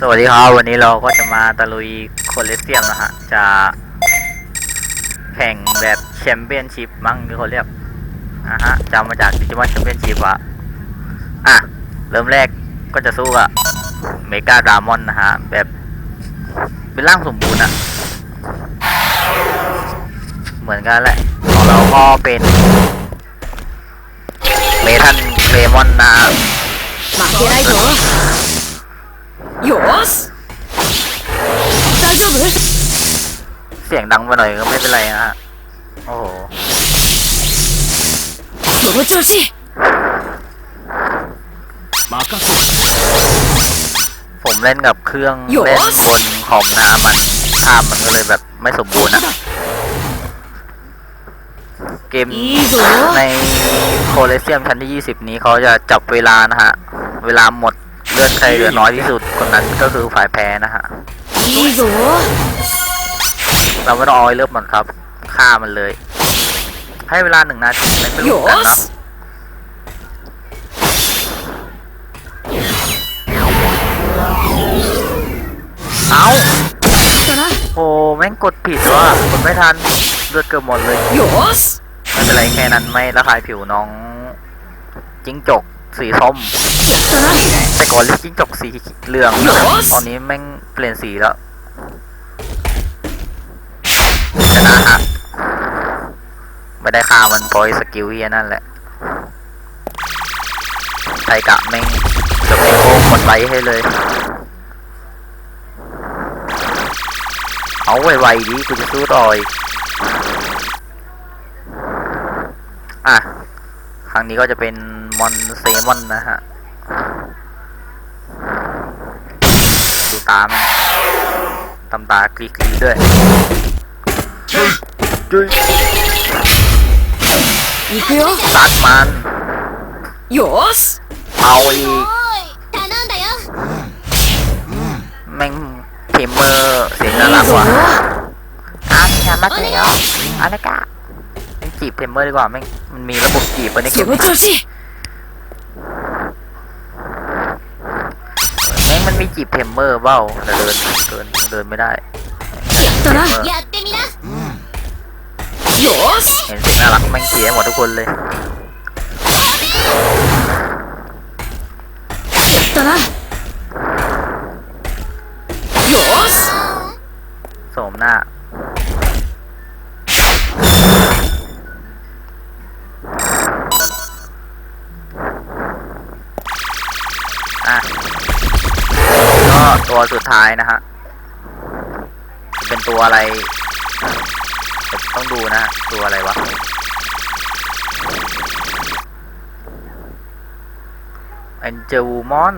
สวัสดีครับวันนี้เราก็จะมาตะลุยโคลเลสเตียมนะฮะ จะแข่งแบบแชมเปี้ยนชิพมั้งที่เขาเรียกนะฮะจำมาจากดิจิมอนแชมเปี้ยนชิพอะอะ เริ่มแรกก็จะสู้กับเมกาดามอนนะฮะ แบบเป็นร่างสมบูรณ์อะเหมือนกันแหละของเราก็เป็นเมทันเดมอนนะมาเสียไรโถ よーし大丈夫 เสียงดังไปหน่อยก็ไม่เป็นไรนะฮะ โอ้โห その調子任せ ผมเล่นกับเครื่อง โยส เล่นบนคอมนะมันภาพมันก็เลยแบบไม่สมบูรณ์อะเกม いいぞ ในโคลเซียมชั้นที่ 20 นี้เขาจะจับเวลานะฮะ เวลาหมด เลือดใครเหลือน้อยที่สุด คนนั้นก็คือฝ่ายแพ้นะฮะ いいぞ เราไม่ต้องเอาไอ้เลือดมันครับฆ่ามันเลย ให้เวลาหนึ่งนาทีไม่รู้ よ กัน ー นะ し เอา 来たな โอ้แม่งกดผิดว่ะกดไม่ทันเลือดเกือบหมดเลย よーし ไม่เป็นไรแค่นั้นไม่ระคายผิวน้องจิ้งจก สีส้มแต่ก่อนเรียกจิ้งจกสีเหลือง ตอนนี้แม่งเปลี่ยนสีแล้วชนะอัดไม่ได้ฆ่ามันพอยสกิลเฮียนั่นแหละไทกะแม่งจะโค้งกดไลค์ให้เลย เอาไวๆดีกูจะสู้ต่อยอะ ครั้งนี้ก็จะเป็น มอนเซมอนนะฮะ ดูตามนตำตากรีกรีด้วยจุย 行くよ ซัดมัน よーし เอาอีก 頼んだよ แม่งเทมเมอร์เสียง い น่ารั い ก ぞ ว่ะอ่ะงานมาแล้วอันนี้กะแม่งจีบเทมเมอร์ดีกว่าแม่งมันมีระบบจีบปะในเก そ ม นี่จีบเทมเมอร์เบ้าแต่เดินเดินเดินไม่ได้เทอร์เห็นสีน่ารักแม่งเสียหมดทุกคนเลยสมหน้า ตัวสุดท้ายนะฮะ เป็นตัวอะไร ต้องดูนะตัวอะไรวะ แอนเจลูมอน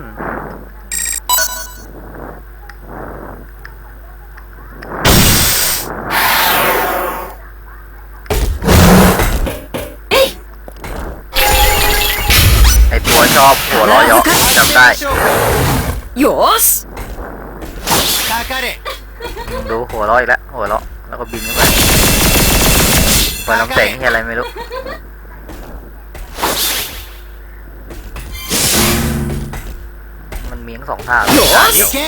ไอตัวชอบหัวล้อยอกจำได้よส ดูหัวเร้อยแล้ว หัวเราะแล้วก็บินขึ้นไปปล่อยลำแสงที่อะไรไม่รู้ มันมีทั้งสองท่า よー 行 しけ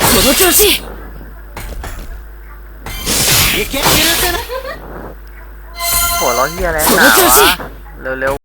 その調子行け許せない หัวเร้อยเฮียอะไร その調子 เร็ว